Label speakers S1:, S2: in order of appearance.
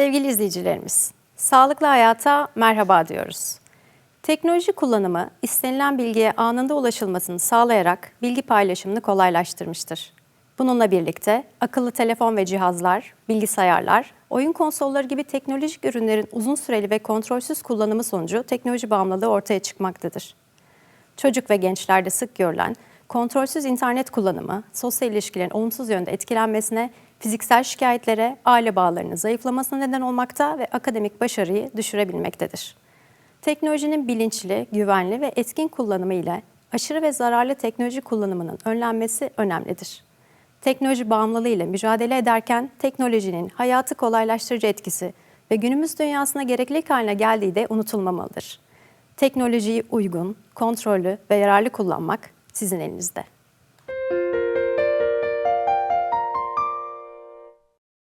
S1: Sevgili izleyicilerimiz, sağlıklı hayata merhaba diyoruz. Teknoloji kullanımı istenilen bilgiye anında ulaşılmasını sağlayarak bilgi paylaşımını kolaylaştırmıştır. Bununla birlikte akıllı telefon ve cihazlar, bilgisayarlar, oyun konsolları gibi teknolojik ürünlerin uzun süreli ve kontrolsüz kullanımı sonucu teknoloji bağımlılığı ortaya çıkmaktadır. Çocuk ve gençlerde sık görülen kontrolsüz internet kullanımı, sosyal ilişkilerin olumsuz yönde etkilenmesine, fiziksel şikayetlere, aile bağlarının zayıflamasına neden olmakta ve akademik başarıyı düşürebilmektedir. Teknolojinin bilinçli, güvenli ve etkin kullanımı ile aşırı ve zararlı teknoloji kullanımının önlenmesi önemlidir. Teknoloji bağımlılığı ile mücadele ederken teknolojinin hayatı kolaylaştırıcı etkisi ve günümüz dünyasına gereklilik haline geldiği de unutulmamalıdır. Teknolojiyi uygun, kontrollü ve yararlı kullanmak sizin elinizde.